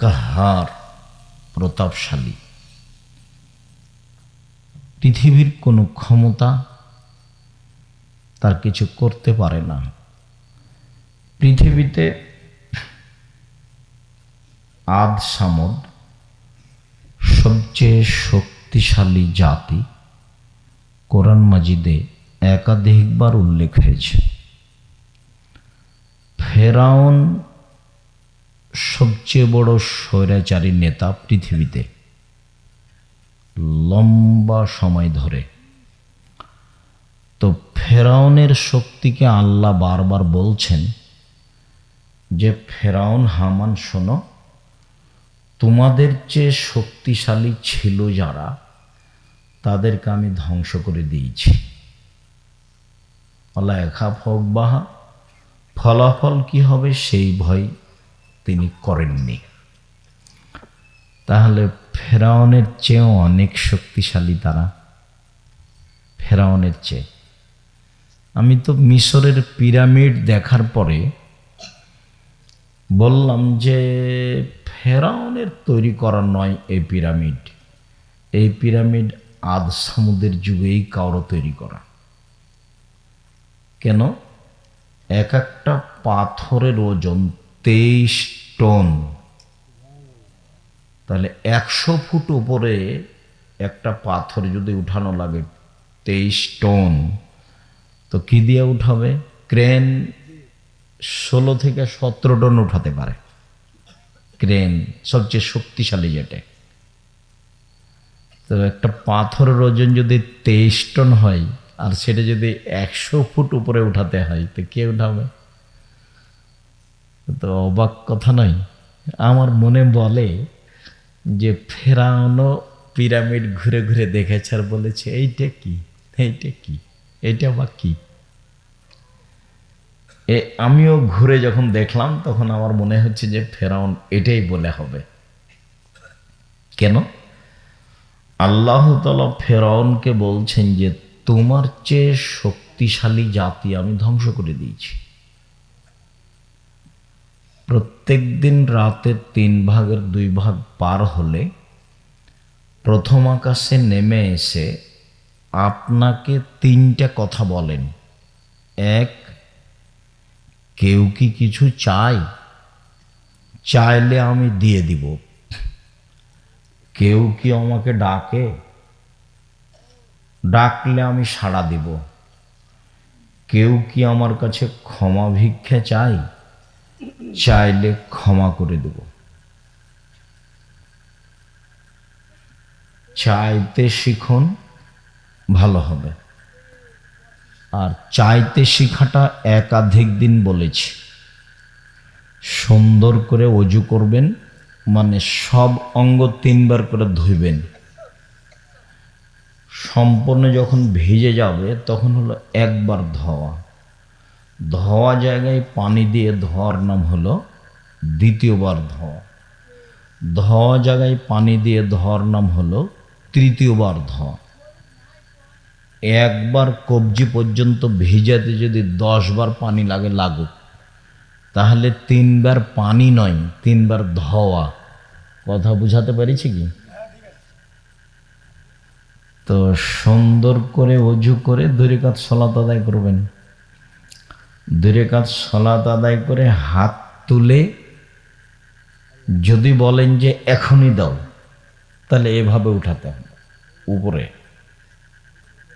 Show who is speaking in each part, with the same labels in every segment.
Speaker 1: কাহার প্রতাপশালী। পৃথিবীর কোনো ক্ষমতা তার কিছু করতে পারে না। পৃথিবীতে আদ সামদ সবচেয়ে শক্তিশালী জাতি কোরআন মাজিদে একাধিকবার উল্লেখ হয়েছে। ফেরাউন সবচেয়ে বড় স্বৈরাচারী নেতা পৃথিবীতে। লম্বা সময় ধরে। তো ফেরাউনের শক্তিকে আল্লাহ বারবার বলছেন যে, ফেরাউন, হামান, শোনো, তোমাদের চেয়ে শক্তিশালী ছিল যারা, তাদেরকে আমি ধ্বংস করে দিয়েছি। আল্লাহ একা ফক বাহা ফলাফল কি হবে সেই ভয় তিনি করেননি। তাহলে ফেরাউনের চেয়েও অনেক শক্তিশালী তারা? ফেরাউনের চেয়ে। আমি তো মিশরের পিরামিড দেখার পরে বললাম যে, ফেরাউনের তৈরি করা নয় এই পিরামিড। এই পিরামিড আদ সামুদের যুগেই কারও তৈরি করা। কেন? এক একটা পাথরের ওজন তেইশ টন। তাহলে একশো ফুট উপরে একটা পাথর যদি উঠানো লাগে তেইশ টন, তো কি দিয়ে উঠাবে? ক্রেন ষোলো থেকে সতেরো টন উঠাতে পারে। ক্রেন সবচেয়ে শক্তিশালী যেটা তো একটা পাথরের ওজন যদি তেইশ টন হয়, আর সেটা যদি একশো ফুট উপরে উঠাতে হয়, তো কে উঠাবে? তো অবাক কথা নয়, আমার মনে বলে যে ফেরানো পিরামিড ঘুরে ঘুরে দেখেছে আর বলেছে, এইটা কি? এইটা কি? এইটা বা কি? এ, আমিও ঘুরে যখন দেখলাম, তখন আমার মনে হচ্ছে যে ফেরাউন এটাই বলে হবে। কেন? আল্লাহ তালা ফেরাউনকে বলছেন যে, তোমার চেয়ে শক্তিশালী জাতি আমি ধ্বংস করে দিয়েছি। প্রত্যেক দিন রাতে তিন ভাগের দুই ভাগ পার হলে প্রথম আকাশে নেমে এসে আপনাকে তিনটা কথা বলেন। এক, কেউ কি কিছু চাই চাইলে আমি দিয়ে দিব। কেউ কি আমাকে ডাকে? ডাকলে আমি সাড়া দিব। কেউ কি আমার কাছে ক্ষমা ভিক্ষা চাই চাইলে ক্ষমা করে দেব। চাইতে শিখুন ভালো হবে। আর চাইতে শিখাটা একাধিক দিন বলেছি। সুন্দর করে অজু করবেন মানে সব অঙ্গ তিনবার করে ধুইবেন। সম্পূর্ণ যখন ভিজে যাবে, তখন হলো একবার ধোয়া। ধোয়া জায়গায় পানি দিয়ে ধোয়ার নাম হলো দ্বিতীয়বার ধোয়া। ধোয়া জায়গায় পানি দিয়ে ধোয়ার নাম হলো তৃতীয়বার ধোয়া। একবার কবজি পর্যন্ত ভিজাতে যদি দশবার পানি লাগে, লাগুক। তাহলে তিনবার পানি নয়, তিনবার ধোয়া। কথা বুঝাতে পারিছি কি? তো সুন্দর করে অজু করে দুরেকাত সলাত আদায় করবেন। দুরেকাত সলাত আদায় করে হাত তুলে যদি বলেন যে এখনই দাও, তাহলে এভাবে উঠাতে হবে, উপরে।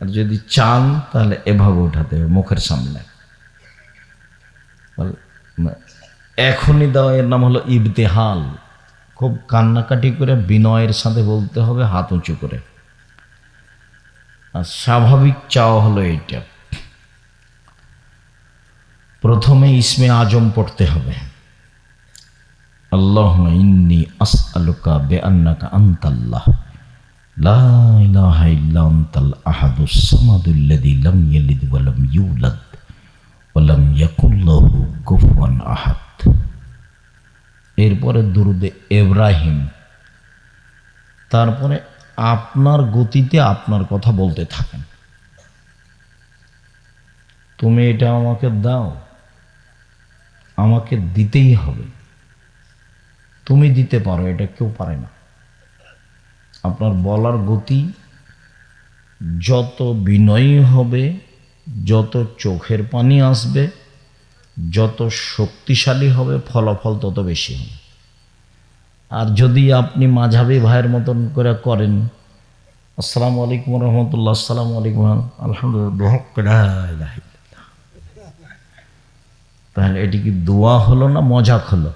Speaker 1: আর যদি চান, তাহলে এভাবে উঠাতে হবে মুখের সামনে। এখনই দাও, এর নাম হলো ইবতেহাল। খুব কান্নাকাটি করে বিনয়ের সাথে বলতে হবে, হাত উঁচু করে। আর স্বাভাবিক চাওয়া হলো এইটা। প্রথমে ইসমে আজম পড়তে হবে। আল্লাহ ইন্নি আস আলুকা বে আন্নাকা আন্তাল্লাহ ইউলাদ ওয়ালাম ইয়াকুল্লাহু কুফুয়ান আহাদ। এরপরে দুরুদে এব্রাহিম তারপরে আপনার গতিতে আপনার কথা বলতে থাকেন। তুমি এটা আমাকে দাও। আমাকে দিতেই হবে। তুমি দিতে পারো, এটা কেউ পারে না। আপনার বলার গতি যত বিনয়ী হবে, যত চোখের পানি আসবে, যত শক্তিশালী হবে, ফলাফল তত বেশি হবে। আর যদি আপনি মাঝাবি ভাইয়ের মতন করে করেন, আসসালামু আলাইকুম রহমতুল্লাহ, আসসালামু আলাইকুম আলহামদুলিল্লাহ তাহলে এটি কি দোয়া হলো না মজাক হলো?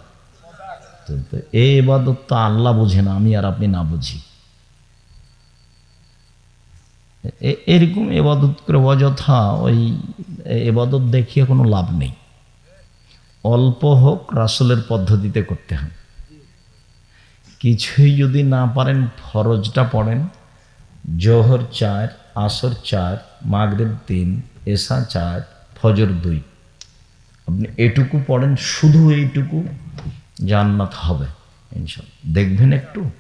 Speaker 1: তো এই এবাদত তো আল্লাহ বোঝে না, আমি আর আপনি না বুঝি। এরকম এবাদত করে অযথা ওই এবাদত দেখিয়ে কোনো লাভ নেই। অল্প হোক রাসুলের পদ্ধতিতে করতে হবে কিছুই যদি না পারেন, ফরজটা পড়েন। জোহর চার, আসর চার, মাগরেব তিন, এসা চার, ফজর দুই। আপনি এটুকু পড়েন, শুধু এইটুকু জান্নাত হবে ইনশাল্লাহ দেখবেন একটু?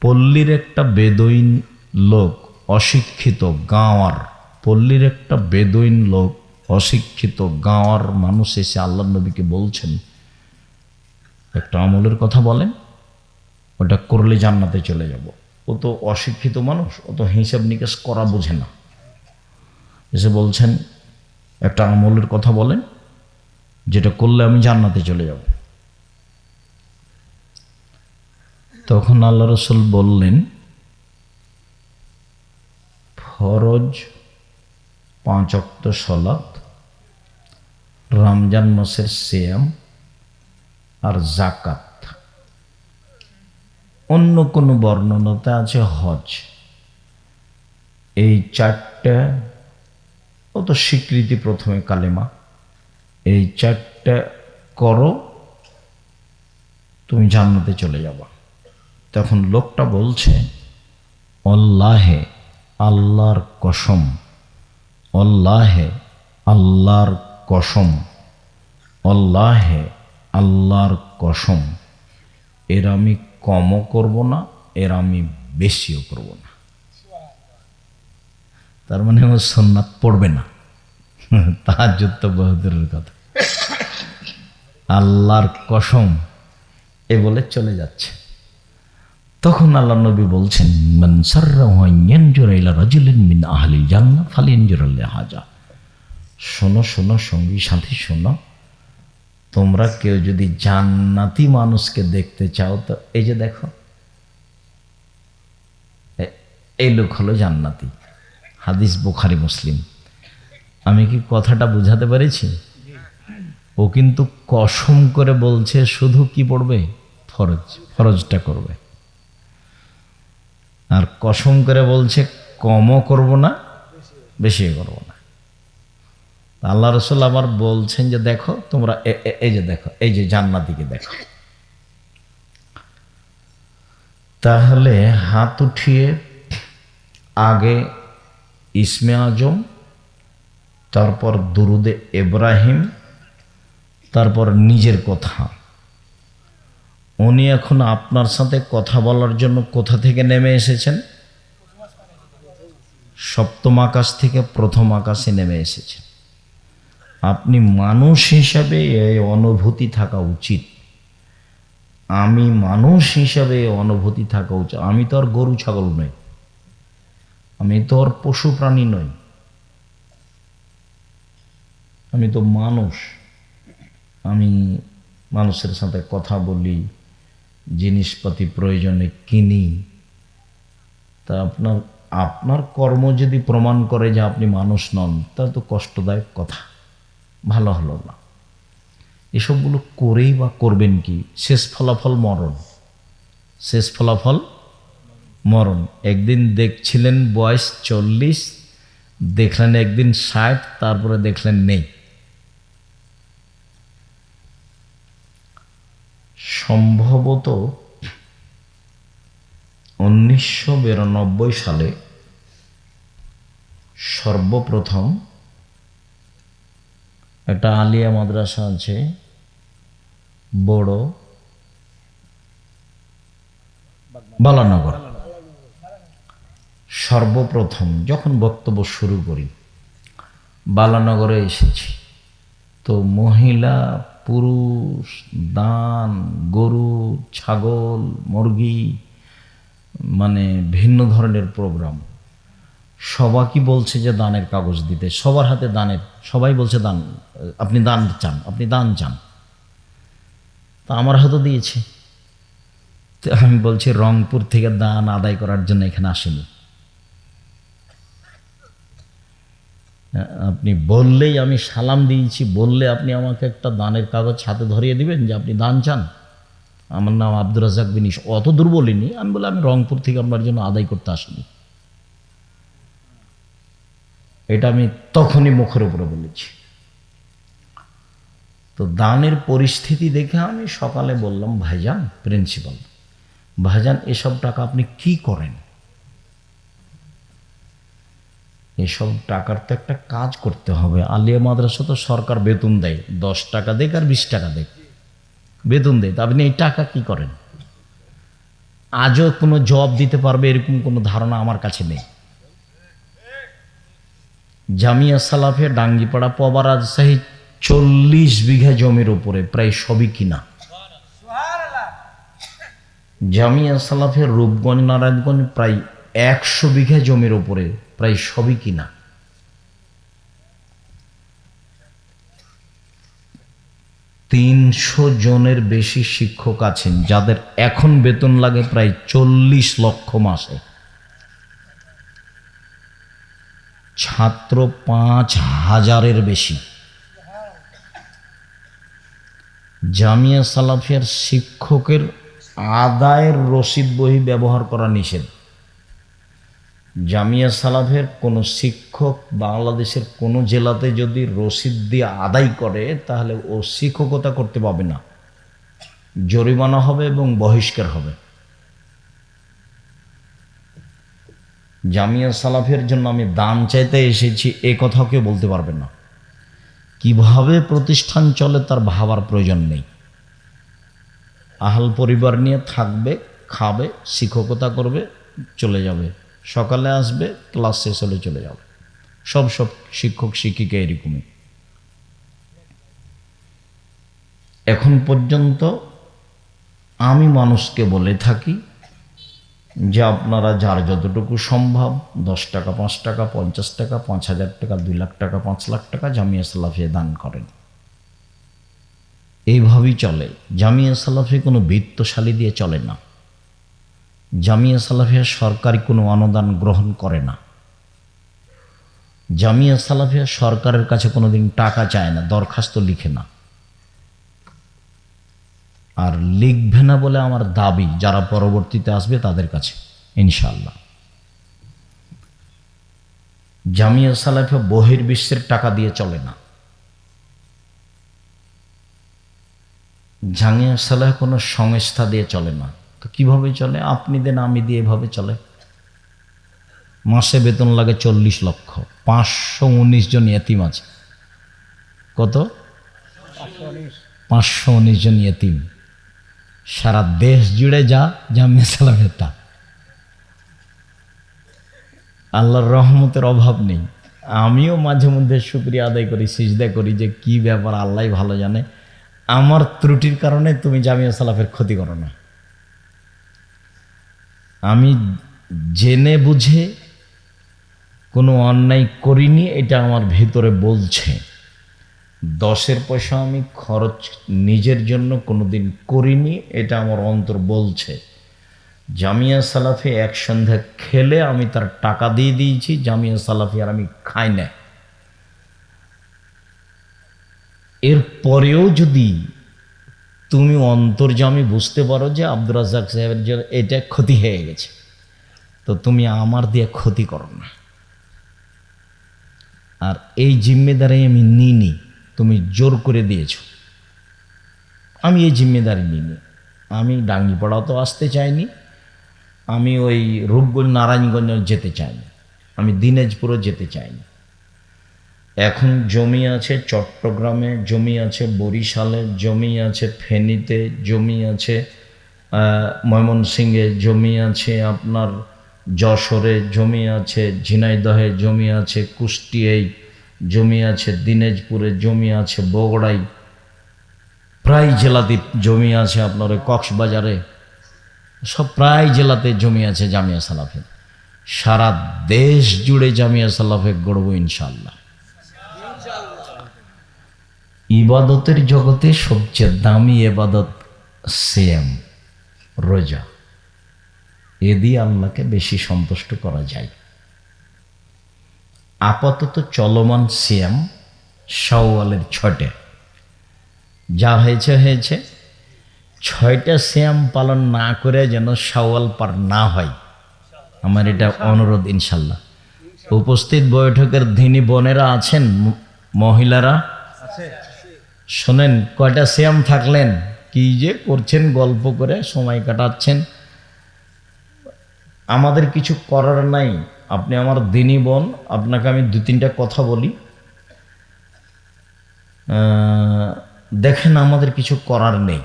Speaker 1: পল্লীর একটা বেদইন লোক অশিক্ষিত, গাঁওয়ার। পল্লীর একটা বেদইন লোক অশিক্ষিত, গাঁওয়ার মানুষ এসে আল্লাহ নবীকে বলছেন, একটা আমলের কথা বলেন, ওটা করলে জান্নাতে চলে যাব। ও তো অশিক্ষিত মানুষ, ও তো হিসাব নিকাশ করা বোঝে না। এসে বলছেন, একটা আমলের কথা বলেন যেটা করলে আমি জান্নাতে চলে যাব। তখন আল্লাহ রসুল বললেন, ফরজ পাঁচ অক্ত সলাত, রমজান মাসের সিয়াম আর জাকাত অন্য কোনো বর্ণনাতে আছে হজ। এই চারটা অত স্বীকৃতি প্রথমে কালেমা। এই চারটা করো, তুমি জান্নাতে চলে যাবা। তখন লোকটা বলছে অল্লাহে আল্লাহর কসম অল্লাহে আল্লাহর কসম অল্লাহে আল্লাহর কসম। এর আমি কমও করব না, এর আমি বেশিও করব না। তার মানে ও সন্ন্যাত পড়বে না। তাহার যুদ্ধ বহুদূরের কথা। আল্লাহর কসম, এ বলে চলে যাচ্ছে। তখন আল্লাহ নবী বলছেন হাজা। শোনো শোনো, সঙ্গী, সাথী, শোনো। তোমরা কেউ যদি জান্নাতি মানুষকে দেখতে চাও, তো এই যে দেখো এই লোক হলো জান্নাতি। হাদিস বুখারি, মুসলিম। আমি কি কথাটা বুঝাতে পেরেছি? ও কিন্তু কসম করে বলছে, শুধু কি পড়বে? ফরজ, ফরজটা করবে। আর কসম করে বলছে, কমও করব না, বেশিও করব না। আল্লাহ রসুল আবার বলছেন যে, দেখো, তোমরা এই যে দেখো, এই যে জান্নাতিকে দেখো। তাহলে হাত উঠিয়ে আগে ইসমে আজম, তারপর দুরুদে এব্রাহিম তারপর নিজের কথা। উনি এখন আপনার সাথে কথা বলার জন্য কোথা থেকে নেমে এসেছেন? সপ্তম আকাশ থেকে প্রথম আকাশে নেমে এসেছেন। আপনি মানুষ হিসাবে এই অনুভূতি থাকা উচিত। আমি মানুষ হিসাবে অনুভূতি থাকা উচিত। আমি তো আর গরু ছাগল নই। আমি তো আর পশু প্রাণী নই। আমি তো মানুষ। আমি মানুষের সাথে কথা বলি, জিনিসপাতি প্রয়োজনে কিনি, তা আপনার আপনার কর্ম যদি প্রমাণ করে যে আপনি মানুষ নন, তা তো কষ্টদায়ক কথা, ভালো হলো না। এসবগুলো করেই বা করবেন কি? শেষ ফলাফল মরণ। শেষ ফলাফল মরণ। একদিন দেখছিলেন বয়স চল্লিশ, দেখলেন একদিন ষাট, তারপরে দেখলেন নেই। সম্ভবত উনিশশো বিরানব্বই সালে সর্বপ্রথম একটা আলিয়া মাদ্রাসা আছে, বড় বালানগর। সর্বপ্রথম যখন বক্তব্য শুরু করি, বালানগরে এসেছি। তো মহিলা পুরুষ, দান, গরু, ছাগল, মুরগি মানে ভিন্ন ধরনের প্রোগ্রাম সবাইকে বলছে যে দানের কাগজ দিতে? সবার হাতে দানের, সবাই বলছে দান, আপনি দান চান, আপনি দান চান। তা আমার হাতও দিয়েছে। তো আমি বলছি রংপুর থেকে দান আদায় করার জন্য এখানে আসেনি। আপনি বললেই আমি সালাম দিয়েছি, বললে আপনি আমাকে একটা দানের কাগজ হাতে ধরিয়ে দিবেন যে আপনি দান চান। আমার নাম আব্দুর রাজাক বিনিস অত দূর বলিনি আমি বলে আমি রংপুর থেকে আপনার জন্য আদায় করতে আসিনি। এটা আমি তখনই মুখের উপরে বলেছি। তো দানের পরিস্থিতি দেখে আমি সকালে বললাম, ভাইজান, প্রিন্সিপাল, ভাইজান, এসব টাকা আপনি কি করেন? এসব টাকার তো একটা কাজ করতে হবে। আলিয়া মাদ্রাসা তো সরকার বেতন দেয়। দশ টাকা দেখ আর বিশ টাকা দেখ বেতন দেয়। তা আপনি এই টাকা কি করেন? আজও কোনো জব দিতে পারবে এরকম কোনো ধারণা আমার কাছে নেই। জামিয়া সালাফে ডাঙ্গিপাড়া পবা রাজশাহী চল্লিশ বিঘা জমির উপরে প্রায় সবই কিনা। জামিয়া সালাফের রূপগঞ্জ, নারায়ণগঞ্জ প্রায় একশো বিঘা জমির উপরে প্রায় সবই কিনা। তিনশো জনের বেশি শিক্ষক আছেন, যাদের এখন বেতন লাগে প্রায় চল্লিশ লক্ষ মাসে। ছাত্র পাঁচ হাজারের বেশি। জামিয়া সালাফিয়ার শিক্ষকের আদায়ের রসিদ বহি ব্যবহার করা নিষেধ। জামিয়া সালাফের কোনো শিক্ষক বাংলাদেশের কোনো জেলাতে যদি রসিদ দিয়ে আদায় করে, তাহলে ও শিক্ষকতা করতে পাবে না। জরিমানা হবে এবং বহিষ্কার হবে। জামিয়া সালাফের জন্য আমি দান চাইতে এসেছি, এ কথাও কেউ বলতে পারবে না। কীভাবে প্রতিষ্ঠান চলে তার ভাবার প্রয়োজন নেই। আহাল পরিবার নিয়ে থাকবে, খাবে, শিক্ষকতা করবে, চলে যাবে। সকালে আসবে ক্লাস শেষ হলে চলে যাবে। সব সব শিক্ষক, শিক্ষিকা এরকমই। এখন পর্যন্ত আমি মানুষকে বলে থাকি যে আপনারা যার যতটুকু সম্ভব, দশ টাকা, পাঁচ টাকা, পঞ্চাশ টাকা, পাঁচ হাজার টাকা, দুই লাখ টাকা, পাঁচ লাখ টাকা জামিয়া সালাফিয়া দান করেন। এইভাবেই চলে। জামিয়া সালাফি কোনো বৃত্তশালী দিয়ে চলে না। জামিয়া সালাফিয়া সরকারি কোনো অনুদান গ্রহণ করে না। জামিয়া সালাফিয়া সরকারের কাছে কোনোদিন টাকা চায় না, দরখাস্ত লিখে না। আর লিখবে না বলে আমার দাবি, যারা পরবর্তীতে আসবে তাদের কাছে ইনশাল্লাহ জামিয়া সালাফিয়া বহির্বিশ্বের টাকা দিয়ে চলে না। জামিয়া সালাহ কোনো সংস্থা দিয়ে চলে না। তো কীভাবে চলে? আপনি দেন, আমি দিয়ে এভাবে চলে। মাসে বেতন লাগে চল্লিশ লক্ষ। পাঁচশো উনিশ জন এতিম আছে। কত? পাঁচশো উনিশ জন এতিম সারা দেশ জুড়ে যা জামিয়া সালামের তা। আল্লাহর রহমতের অভাব নেই। আমিও মাঝে মধ্যে শুক্রিয়া আদায় করি, সিজদা করি যে কি ব্যাপার আল্লাহ ভালো জানে। আমার ত্রুটির কারণে তুমি জামিয়া সালাফের ক্ষতি করো না। আমি জেনে বুঝে কোনো অন্যায় করিনি, এটা আমার ভেতরে বলছে। দশের পয়সা আমি খরচ নিজের জন্য কোনো দিন করিনি, এটা আমার অন্তর বলছে। জামিয়া সালাফি এক সন্ধ্যা খেলে আমি তার টাকা দিয়ে দিয়েছি, জামিয়া সালাফি আর আমি খাই না এর পরেও যদি তুমি অন্তর্জামী বুঝতে পারো যে আব্দুর রাজাক সাহেবের জন্য এটা ক্ষতি হয়ে গেছে, তো তুমি আমার দিয়ে ক্ষতি করো না। আর এই জিম্মেদারি আমি নিইনি, তুমি জোর করে দিয়েছ। আমি এই জিম্মেদারি নিইনি। আমি ডাঙ্গিপাড়াও তো আসতে চাইনি, আমি ওই রূপগঞ্জ নারায়ণগঞ্জ যেতে চাইনি, আমি দিনাজপুরও যেতে চাইনি। এখন জমি আছে চট্টগ্রামে জমি আছে বরিশালে জমি আছে ফেনীতে জমি আছে ময়মনসিংহে জমি আছে আপনার যশোরে জমি আছে ঝিনাইদহে জমি আছে কুষ্টিয়ায় জমি আছে দিনাজপুরে জমি আছে বগড়াই প্রায় জেলাতে জমি আছে আপনার কক্সবাজারে সব প্রায় জেলাতে জমি আছে জামিয়া সালাফে সারা দেশ জুড়ে জামিয়া সালাফে গড়ব ইনশাল্লাহ ইবাদতের জগতে সবচেয়ে দামি এবাদত সেম রোজা। এ দিয়ে আল্লাহকে বেশি সন্তুষ্ট করা যায়। আপাতত চলমান সিয়াম শাওয়ালের ছটে যা হয়েছে হয়েছে। ছয়টা শ্যাম পালন না করে যেন শাওয়াল পার না হয়। আমার এটা অনুরোধ, ইনশাল্লাহ। উপস্থিত বৈঠকের ধিনী বোনেরা আছেন, মহিলারা শোনেন, কয়টা শ্যাম থাকলেন? কি যে করছেন, গল্প করে সময় কাটাচ্ছেন। আমাদের কিছু করার নাই। আপনি আমার দিনী বোন, আপনাকে আমি দু তিনটা কথা বলি। দেখেন, আমাদের কিছু করার নেই।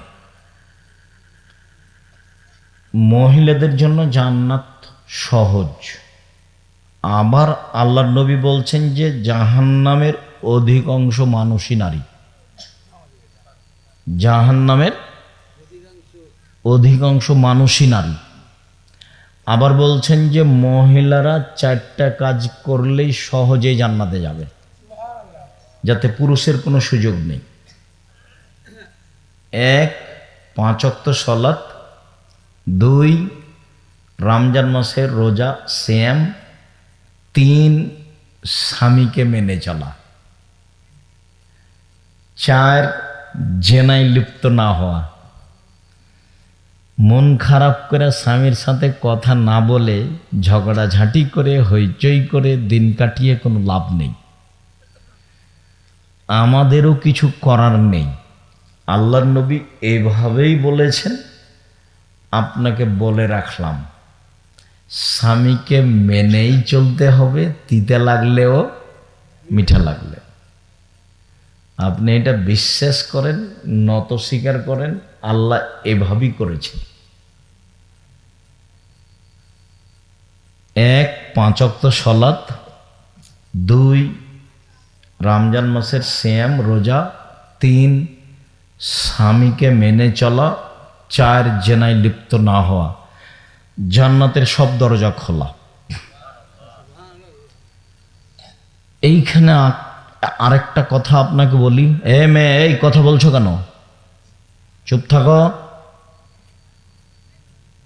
Speaker 1: মহিলাদের জন্য জান্নাত সহজ। আবার আল্লাহর নবী বলছেন যে, জাহান্নামের অধিকাংশ মানুষই নারী। জাহান্নামের অধিকাংশ মানুষই নারী। আবার বলছেন যে মহিলারা চারটা কাজ করলেই সহজেই জান্নাতে যাবে, যাতে পুরুষের কোনো সুযোগ নেই। এক পাঁচক্ত সলাৎ দুই, রমজান মাসের রোজা শ্যাম তিন, স্বামীকে মেনে চলা। চার জেনায় লিপ্ত না হওয়া। মন খারাপ করে স্বামীর সাথে কথা না বলে ঝগড়াঝাঁটি করে, হইচই করে দিন কাটিয়ে কোনো লাভ নেই। আমাদেরও কিছু করার নেই। আল্লাহর নবী এভাবেই বলেছেন, আপনাকে বলে রাখলাম, স্বামীকে মেনেই চলতে হবে, তিতে লাগলেও মিঠা লাগলে আপনি এটা বিশ্বাস করেন, নত স্বীকার করেন, আল্লাহ এভাবেই করেছেন। এক পাঁচক্ত সলাত দুই, রমজান মাসের শ্যাম রোজা। তিন, স্বামীকে মেনে চলা। চার, জেনায় লিপ্ত না হওয়া। জান্নাতের সব দরজা খোলা। এইখানে আরেকটা কথা আপনাকে বলি। এ মেয়ে এই কথা বলছো কেন? চুপ থাকো।